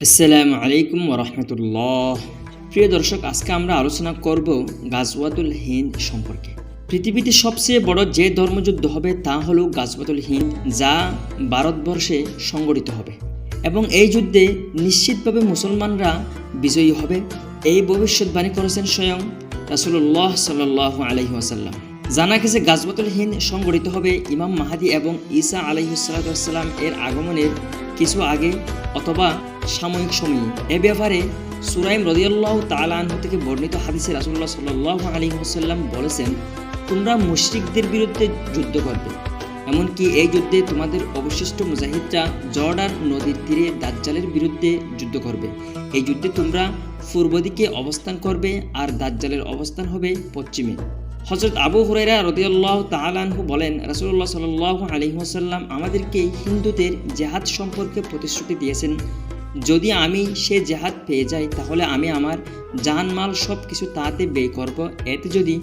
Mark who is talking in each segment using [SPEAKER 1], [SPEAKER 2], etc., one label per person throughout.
[SPEAKER 1] আসসালামু আলাইকুম ওরহমতুল্লাহ। প্রিয় দর্শক, আজকে আমরা আলোচনা করব গাজওয়াতুল হিন্দ সম্পর্কে। পৃথিবীতে সবচেয়ে বড় যে ধর্মযুদ্ধ হবে তা হলো গাজওয়াতুল হিন্দ, যা ভারতবর্ষে সংগঠিত হবে। এবং এই যুদ্ধে নিশ্চিতভাবে মুসলমানরা বিজয়ী হবে। এই ভবিষ্যৎবাণী করেছেন স্বয়ং রাসুল্লাহ সাল্লাহ আলহি আসাল্লাম জানা গেছে গাজবাতুল হিন্দ সংগঠিত হবে ইমাম মাহাদি এবং ঈসা আলহিসাল্লাম এর আগমনের কিছু আগে অথবা সাময়িক সময়ে। এ ব্যাপারে সুরাইম রদিয়াল্লাহ তালাহ থেকে বর্ণিত হাদিসে রাসুল্লাহ সাল্লাহ আলী হাসাল্লাম বলেছেন, তোমরা মুশরিকদের বিরুদ্ধে যুদ্ধ করবে, এমনকি এই যুদ্ধে তোমাদের অবশিষ্ট মুজাহিদরা জর্ডান নদীর তীরে দাজ্জালের বিরুদ্ধে যুদ্ধ করবে। এই যুদ্ধে তোমরা পূর্ব দিকে অবস্থান করবে আর দাজ্জালের অবস্থান হবে পশ্চিমে। হজরত আবু হুরাইরা রদিয়াল্লাহ তালানহু বলেন রাসুল্লাহ সাল্লাহ আলহিহাসাল্লাম আমাদেরকে হিন্দুদের জেহাদ সম্পর্কে প্রতিশ্রুতি দিয়েছেন। যদি আমি সে জেহাদ পেয়ে যাই, তাহলে আমি আমার জানমাল সব কিছু তাতে ব্যয় করব। এতে যদি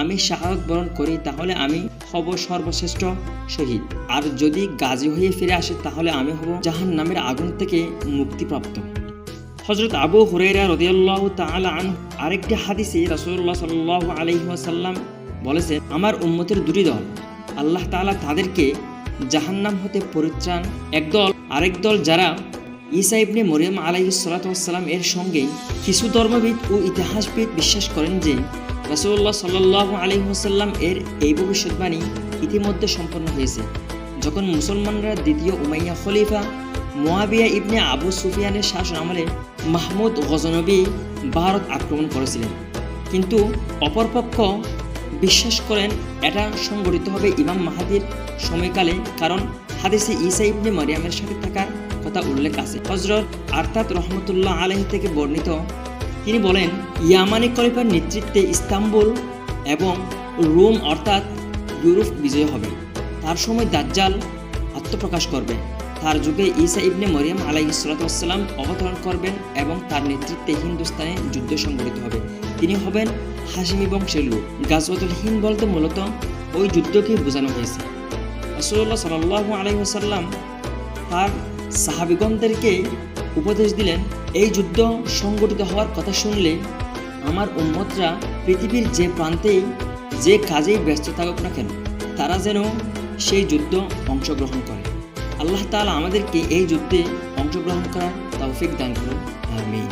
[SPEAKER 1] আমি শাহাদত বরণ করি, তাহলে আমি হব সর্বশ্রেষ্ঠ শহীদ। আর যদি গাজী হয়ে ফিরে আসে, তাহলে আমি হব জাহান নামের আগুন থেকে মুক্তিপ্রাপ্ত। হজরত আবু হুরাইরা রদিয়াল্লাহ তাআলা আন আরেকটি হাদিসে রাসূলুল্লাহ সাল্লাল্লাহু আলাইহি ওয়াসাল্লাম বলেছেন, আমার উম্মতের দুটি দল, আল্লাহ তাআলা তাদেরকে জাহান্নাম হতে পরিত্রাণ একদল, আরেক দল যারা ঈসা ইবনে মরিয়ম আলাইহিস সালাতু ওয়াসসালাম এর সঙ্গে কিছু ধর্মবিদ ও ইতিহাসবিদ বিশ্বাস করেন যে, রাসূলুল্লাহ সাল্লাল্লাহু আলাইহি ওয়াসাল্লাম এর এই ভবিষ্যৎবাণী ইতিমধ্যে সম্পন্ন হয়েছে। যখন মুসলমানরা দ্বিতীয় উমাইয়া খলিফা মোয়াবিয়া ইবনে আবু সুফিয়ানের শাসন আমলে মাহমুদ গজনবী ভারত আক্রমণ করেছিলেন। কিন্তু অপরপক্ষ বিশ্বাস করেন, এটা সংগঠিত হবে ইমাম মাহাদির সময়কালে, কারণ হাদিসে ইসা ইবনে মারিয়ামের সাথে থাকার কথা উল্লেখ আছে। হজরত আর্তাত রহমতুল্লাহ আলহী থেকে বর্ণিত, তিনি বলেন, ইয়ামানি খলিফার নেতৃত্বে ইস্তাম্বুল এবং রোম অর্থাৎ ইউরোপ বিজয় হবে। তার সময় দাজ্জাল আত্মপ্রকাশ করবে। তার যুগে ঈসা ইবনে মরিয়াম আলাইসালাম অবতরণ করবেন এবং তার নেতৃত্বে হিন্দুস্তানে যুদ্ধ সংগঠিত হবে। তিনি হবেন হাসিমি বংশের লোক গাজওয়াতুল হিন্দ বলতে মূলত ওই যুদ্ধকেই বোঝানো হয়েছে। রসুল্লাহ সাল্লাহ আলহিহাসাল্লাম তার সাহাবিগণদেরকে উপদেশ দিলেন, এই যুদ্ধ সংগঠিত হওয়ার কথা শুনলে আমার উম্মতরা পৃথিবীর যে প্রান্তেই যে কাজেই ব্যস্ত থাকুক না কেন, তারা যেন সেই যুদ্ধ অংশগ্রহণ করে। আল্লাহ তালা আমাদেরকে এই যুদ্ধে অংশগ্রহণ করার তৌফিক দান করুন। আমিন।